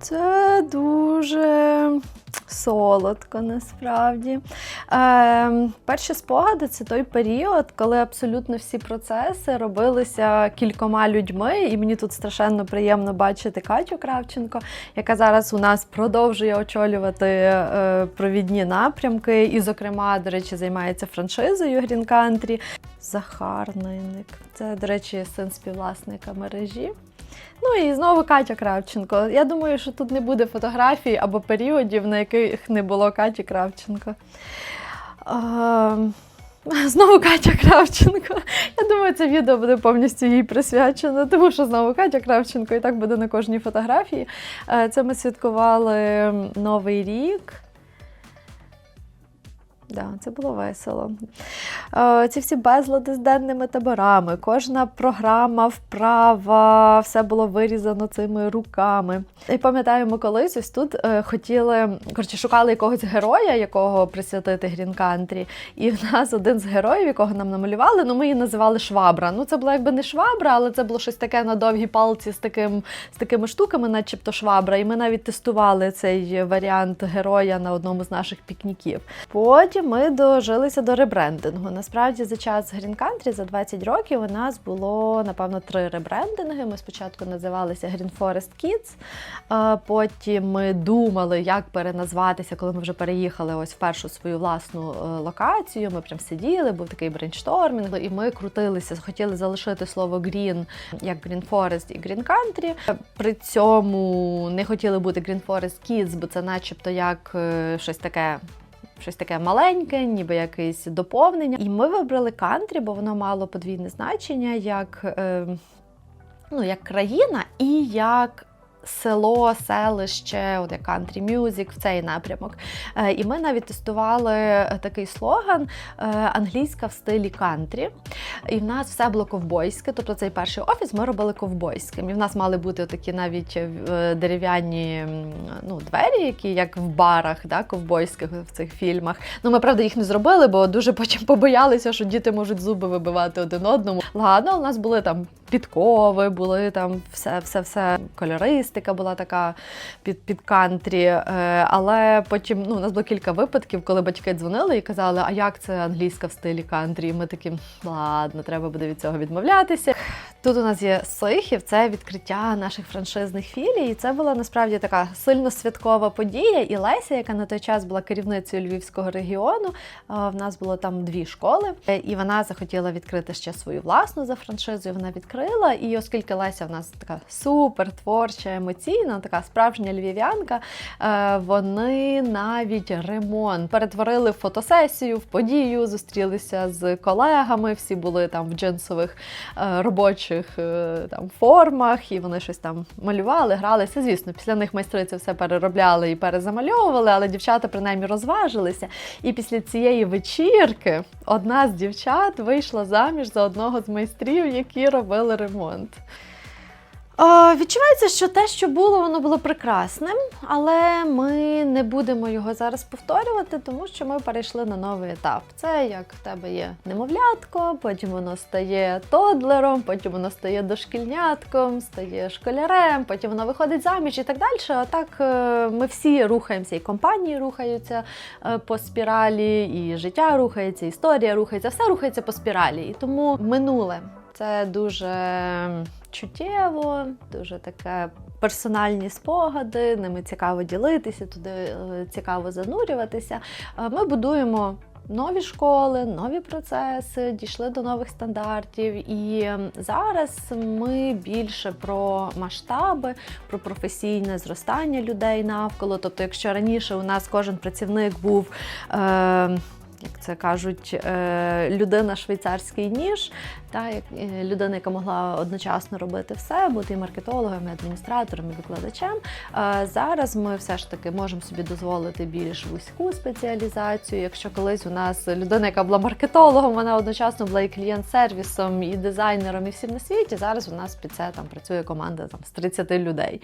Це дуже солодко насправді. Е, перші спогади це той період, коли абсолютно всі процеси робилися кількома людьми, і мені тут страшенно приємно бачити Катю Кравченко, яка зараз у нас продовжує очолювати е, провідні напрямки, і, зокрема, до речі, займається франшизою Green Country. Захар. Це, до речі, син співвласника мережі. Ну і знову Катя Кравченко. Я думаю, що тут не буде фотографій або періодів, на яких не було Каті Кравченко. А, Знову Катя Кравченко. Я думаю, це відео буде повністю їй присвячено, тому що знову Катя Кравченко і так буде на кожній фотографії. Е, Це ми святкували Новий рік. Да, це було весело. Е, Ці всі безлади з денними таборами, кожна програма, вправа, все було вирізано цими руками. І пам'ятаю, ми колись ось тут е, хотіли, коротше, шукали якогось героя, якого присвятити Country. І в нас один з героїв, якого нам намалювали, ну ми її називали Швабра. Ну, це було якби не швабра, але це було щось таке на довгій палці з, таким, з такими штуками, начебто швабра. І ми навіть тестували цей варіант героя на одному з наших пікніків. Потім ми дожилися до ребрендингу. Насправді, за час Green Country, за 20 років, у нас було напевно три ребрендинги. Ми спочатку називалися Green Forest Kids, потім ми думали, як переназватися, коли ми вже переїхали ось в першу свою власну е, локацію. Ми прям сиділи, був такий брейнштормінг, і ми крутилися, хотіли залишити слово Green як Green Forest і Green Country. При цьому не хотіли бути Green Forest Kids, бо це начебто як е, щось таке щось таке маленьке, ніби якесь доповнення. І ми вибрали кантрі, бо воно мало подвійне значення як, е, ну, як країна і як. Село, селище, от як country music, в цей напрямок. Е, І ми навіть тестували такий слоган е, англійська в стилі кантрі. І в нас все було ковбойське. Тобто цей перший офіс ми робили ковбойським. І в нас мали бути такі навіть е, дерев'яні ну, двері, які як в барах, да, ковбойських в цих фільмах. Ну, ми правда їх не зробили, бо дуже потім побоялися, що діти можуть зуби вибивати один одному. Ладно, у нас були там підкови, були там все, все, все кольористика була така під, під кантрі. Е, але потім ну, у нас було кілька випадків, коли батьки дзвонили і казали, а як це англійська в стилі кантрі? І ми такі, ладно, треба буде від цього відмовлятися. Тут у нас є Сихів, це відкриття наших франшизних філій. І це була насправді така сильно святкова подія. І Леся, яка на той час була керівницею Львівського регіону, е, в нас було там дві школи, Е, і вона захотіла відкрити ще свою власну за франшизою. Вона відкрила. І оскільки Леся в нас така супер творча, емоційна, така справжня львів'янка, е, вони навіть ремонт перетворили в фотосесію, в подію, зустрілися з колегами. Всі були там в джинсових робочих е, там формах, і вони щось там малювали, гралися. Звісно, після них майстри це все переробляли і перезамальовували, але дівчата принаймні розважилися. І після цієї вечірки одна з дівчат вийшла заміж за одного з майстрів, які робили ремонт. О, відчувається, що те, що було, воно було прекрасним, але ми не будемо його зараз повторювати, тому що ми перейшли на новий етап. Це як в тебе є немовлятко, потім воно стає тодлером, потім воно стає дошкільнятком, стає школярем, потім воно виходить заміж і так далі. А так е, ми всі рухаємося, і компанії рухаються е, по спіралі, і життя рухається, історія рухається, все рухається по спіралі. І тому минуле це дуже чуттєво, дуже таке персональні спогади, ними цікаво ділитися, туди е, цікаво занурюватися. Е, Ми будуємо. Нові школи, нові процеси, дійшли до нових стандартів. І зараз ми більше про масштаби, про професійне зростання людей навколо. Тобто, якщо раніше у нас кожен працівник був. Е- як це кажуть, е, людина швейцарський ніж, та як е, людина, яка могла одночасно робити все, бути і маркетологом, і адміністратором, і викладачем. Е, Зараз ми все ж таки можемо собі дозволити більш вузьку спеціалізацію. Якщо колись у нас людина, яка була маркетологом, вона одночасно була і клієнт-сервісом, і дизайнером, і всім на світі. Зараз у нас під це там працює команда там з 30 людей.